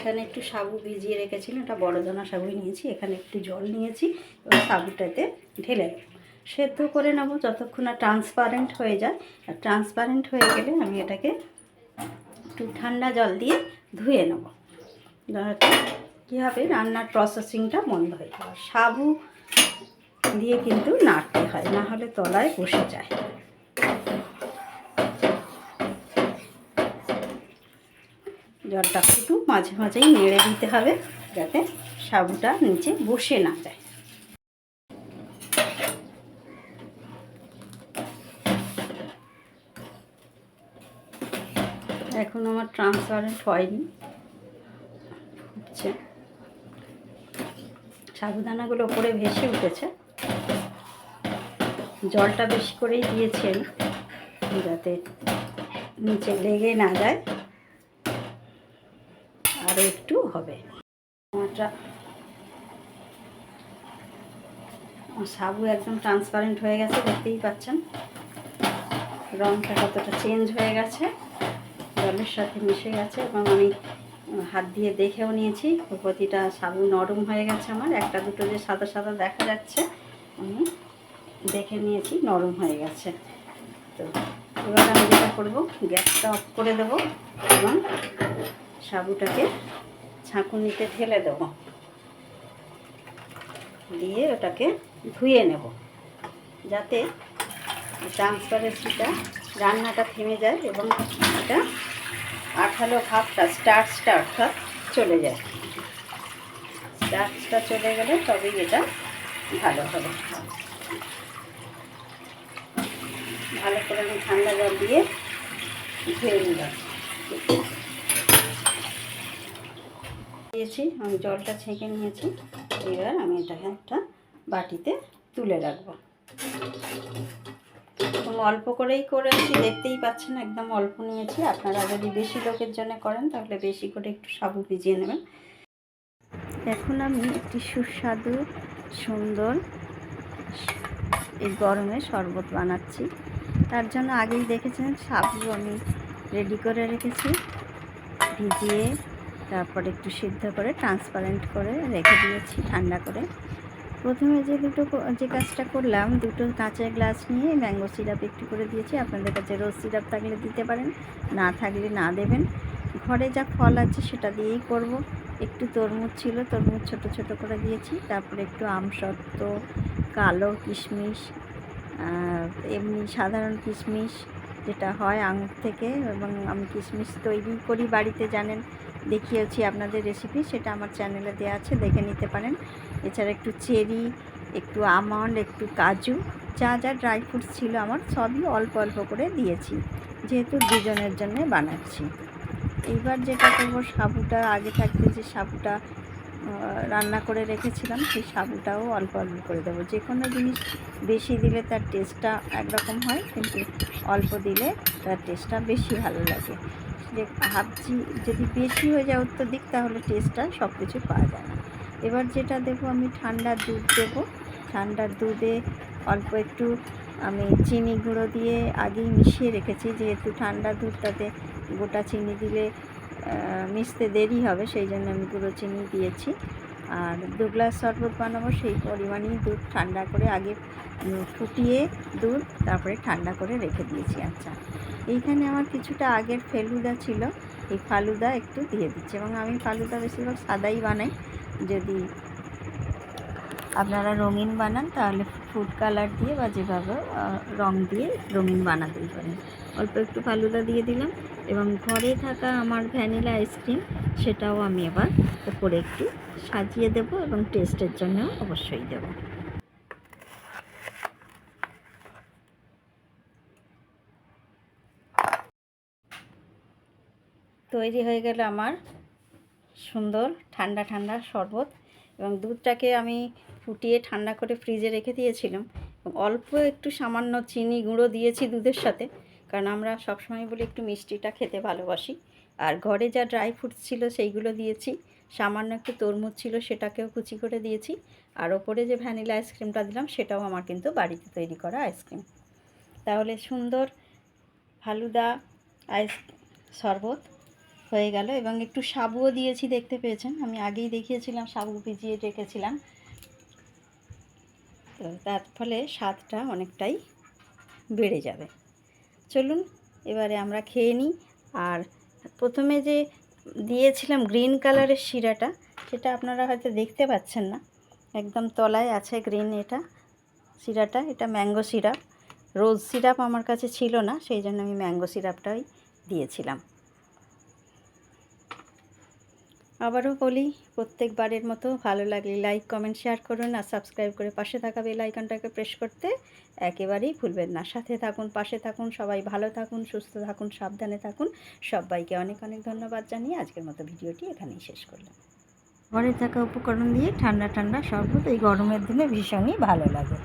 এখানে একটু সাবু ভিজিয়ে রেখেছিলাম এটা বড় সাবুই নিয়েছি, এখানে একটু জল নিয়েছি এবং সাবুটাতে ঢেলে। সেদ্ধ করে নেব যতক্ষণ না ট্রান্সপারেন্ট হয়ে যায়। আর ট্রান্সপারেন্ট হয়ে গেলে আমি এটাকে একটু ঠান্ডা জল দিয়ে ধুয়ে নেব। কী হবে, রান্নার প্রসেসিংটা বন্ধ হয়ে যাবে। সাবু দিয়ে কিন্তু নাড়তে হয়, না হলে তলায় বসে যায়। জলটা মাঝে মাঝেই নেড়ে দিতে হবে যাতে সাবুটা নিচে বসে না যায়। এখন আমার ট্রান্সপারেন্ট হয়নি। হচ্ছে। সাবুদানাগুলো ওপরে ভেসে উঠেছে। জলটা বেশি করেই দিয়েছি আমি, যাতে নিচে লেগে না যায়। আরও একটু হবে। সাবু একদম ট্রান্সপারেন্ট হয়ে গেছে, দেখতেই পাচ্ছেন। রঙটা কতটা চেঞ্জ হয়ে গেছে, জলের সাথে মিশে গেছে এবং আমি হাত দিয়ে দেখেও নিয়েছি, প্রতিটা সাবু নরম হয়ে গেছে আমার। একটা দুটো যে সাদা সাদা দেখা যাচ্ছে, আমি দেখে নিয়েছি, নরম হয়ে গেছে। তো এবার আমি যেটা করব, গ্যাসটা অফ করে দেবো, এবং সাবুটাকে ছাঁকুনিতে ঠেলে দেবো। দিয়ে ওটাকে ধুয়ে নেব, যাতে ট্রান্সপারেন্সিটা রান্নাটা থেমে যায় এবং এটা আঠালো ভাবটা স্টার্চটা অর্থাৎ চলে যায়। স্টার্চটা চলে গেলে তবেই এটা ভালো হবে। ভালো করে আমি ঠান্ডা জল দিয়ে ধুয়ে নিলাম। দিয়েছি, আমি জলটা ছেঁকে নিয়েছি। এবার আমি এটাকে একটা বাটিতে তুলে রাখব। এবং অল্প করেই করেছি, দেখতেই পাচ্ছেন, একদম অল্প নিয়েছি। আপনারা যদি বেশি লোকের জন্য করেন, তাহলে বেশি করে একটু সাবু ভিজিয়ে নেবেন। এখন আমি একটি সুস্বাদু, সুন্দর এই গরমে শরবত বানাচ্ছি। তার জন্য আগেই দেখেছেন, সাবু আমি রেডি করে রেখেছি। ভিজিয়ে তারপর একটু সিদ্ধ করে ট্রান্সপারেন্ট করে রেখে দিয়েছি, ঠান্ডা করে। প্রথমে যে দুটো যে কাজটা করলাম, দুটো কাঁচের গ্লাস নিয়ে ম্যাঙ্গো সিরাপ একটু করে দিয়েছি। আপনাদের কাছে রোজ সিরাপ থাকলে দিতে পারেন, না থাকলে না দেবেন। ঘরে যা ফল আছে সেটা দিয়েই করব। একটু তরমুজ ছিল, তরমুজ ছোট ছোট করে দিয়েছি। তারপরে একটু আমসত্ত্ব কালো কিশমিশ এমনি সাধারণ কিশমিশ যেটা হয় আঙুর থেকে এবং আমি কিশমিশ তৈরি করি বাড়িতে, জানেন? দেখিয়েছি আপনাদের রেসিপি সেটা আমার চ্যানেলে দেওয়া আছে, দেখে নিতে পারেন। এছাড়া একটু চেরি, একটু আমন্ড, একটু কাজু, যা যা ড্রাই ফ্রুটস ছিল আমার, সবই অল্প অল্প করে দিয়েছি, যেহেতু দুজনের জন্য বানাচ্ছি। এইবার যেটা করব, সাবুটা, আগে থাকতে যে সাবুটা রান্না করে রেখেছিলাম, সেই সাবুটাও অল্প অল্প করে দেবো। যে কোনো জিনিস বেশি দিলে তার টেস্টটা একরকম হয়, কিন্তু অল্প দিলে তার টেস্টটা বেশি ভালো লাগে। ভাবছি, যদি বেশি হয়ে যায় অত্যধিক, তাহলে টেস্টটা সব কিছু পাওয়া যায় না। এবার যেটা দেবো আমি ঠান্ডা দুধ দেবো। ঠান্ডা দুধে অল্প একটু আমি চিনি গুঁড়ো দিয়ে আগেই মিশিয়ে রেখেছি। যেহেতু ঠান্ডা দুধটাতে গোটা চিনি দিলে মিশতে দেরি হবে, সেই জন্য আমি গুঁড়ো চিনি দিয়েছি। আর দু গ্লাস শরবত বানাবো, সেই পরিমাণেই দুধ ঠান্ডা করে আগে ফুটিয়ে, দুধ, তারপরে ঠান্ডা করে রেখে দিয়েছি। আচ্ছা এইখানে আমার কিছুটা আগের ফেলুদা ছিল। এই ফালুদা একটু দিয়ে দিচ্ছি এবং আমি ফালুদা বেশিরভাগ সাদাই বানাই। যদি আপনারা রঙিন বানান, তাহলে ফুড কালার দিয়ে বা যেভাবে রং দিয়ে রঙিন বানাতেই পারেন। অল্প একটু ফালুদা দিয়ে দিলাম এবং ঘরে থাকা আমার ভ্যানিলা আইসক্রিম, সেটাও আমি এবার উপরে একটু সাজিয়ে দেব এবং টেস্টের জন্য অবশ্যই দেব। তৈরি হয়ে গেল আমার সুন্দর ঠান্ডা ঠান্ডা শরবত এবং দুধটাকে আমি ফুটিয়ে ঠান্ডা করে ফ্রিজে রেখে দিয়েছিলাম। অল্প একটু সামান্য চিনি গুঁড়ো দিয়েছি দুধের সাথে, কারণ আমরা সবসময় বলি একটু মিষ্টিটা খেতে ভালোবাসি। আর ঘরে যা ড্রাই ফ্রুটস ছিল সেইগুলো দিয়েছি, সামান্য একটু তরমুজ ছিল সেটাকেও কুচি করে দিয়েছি, আর ওপরে যে ভ্যানিলা আইসক্রিমটা দিলাম সেটাও আমার কিন্তু বাড়িতে তৈরি করা আইসক্রিম। তাহলে সুন্দর ফালুদা আইস, শরবত হয়ে গেল এবং একটু সাবুও দিয়েছি দেখতে পেয়েছেন। আমি আগেই দেখিয়েছিলাম, সাবু ভিজিয়ে রেখেছিলাম। তো তার ফলে স্বাদটা অনেকটাই বেড়ে যাবে। চলুন, এবারে আমরা খেয়ে নিই। আর প্রথমে যে দিয়েছিলাম গ্রিন কালারের শিরাটা, সেটা আপনারা হয়তো দেখতে পাচ্ছেন না। একদম তলায় আছে গ্রিন এটা সিরাপটা এটা ম্যাঙ্গো সিরাপ। রোজ সিরাপ আমার কাছে ছিল না, সেই জন্য আমি ম্যাঙ্গো সিরাপটাই দিয়েছিলাম। আবারও বলি, প্রত্যেকবারের মতো ভালো লাগলে লাইক কমেন্ট শেয়ার করুন আর সাবস্ক্রাইব করে পাশে থাকা বেল আইকনটাকে প্রেস করতে একেবারেই ভুলবেন না। সাথে থাকুন, পাশে থাকুন, সবাই ভালো থাকুন, সুস্থ থাকুন, সাবধানে থাকুন। সবাইকে অনেক অনেক ধন্যবাদ জানিয়ে আজকের মতো ভিডিওটি এখানেই শেষ করলাম। ঘরে থাকা উপকরণ দিয়ে ঠান্ডা ঠান্ডা শরবত এই গরমের দিনে ভীষণই ভালো লাগে।